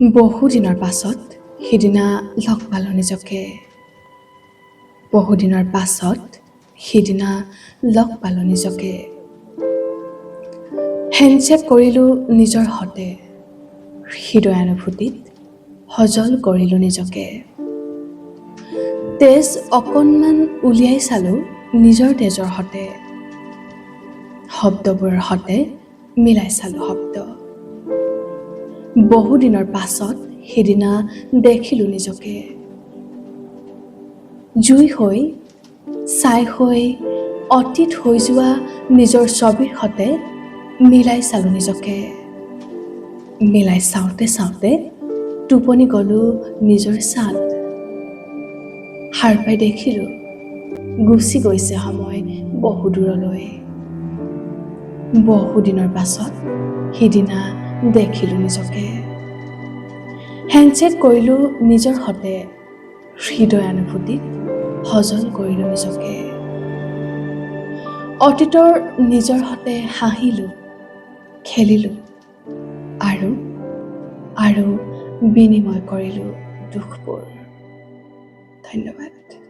বহুদিনৰ পাছত সিদিনা লগ পালোঁ নিজকে। বহুদিনৰ পাছত সিদিনা লগ পালোঁ নিজকে। হেণ্ডশ্বেক কৰিলোঁ নিজৰ হতে। হৃদয়ানুভূতিত সজল কৰিলোঁ নিজকে। তেজ অকণমান উলিয়াই চালোঁ নিজৰ তেজৰ সতে শব্দবোৰৰ সতে মিলাই চালোঁ শব্দ। বহুদিনৰ পাছত সিদিনা দেখিলোঁ নিজকে। জুই হৈ ছাই হৈ অতীত হৈ যোৱা নিজৰ ছবিৰ সতে মিলাই চালোঁ নিজকে। মিলাই চাওঁতে চাওঁতে টোপনি গ'লোঁ নিজৰ ছাল। সাৰ পাই দেখিলোঁ গুচি গৈছে সময় বহু দূৰলৈ। বহুদিনৰ পাছত সিদিনা দেখিলোঁ নিজকে। হেণ্ডশ্বেক কৰিলোঁ নিজৰ সতে। হৃদয়ানুভূতিত সজল কৰিলোঁ নিজকে। অতীতৰ নিজৰ সতে হাঁহিলোঁ খেলিলোঁ আৰু আৰু বিনিময় কৰিলোঁ দুখবোৰ। ধন্যবাদ।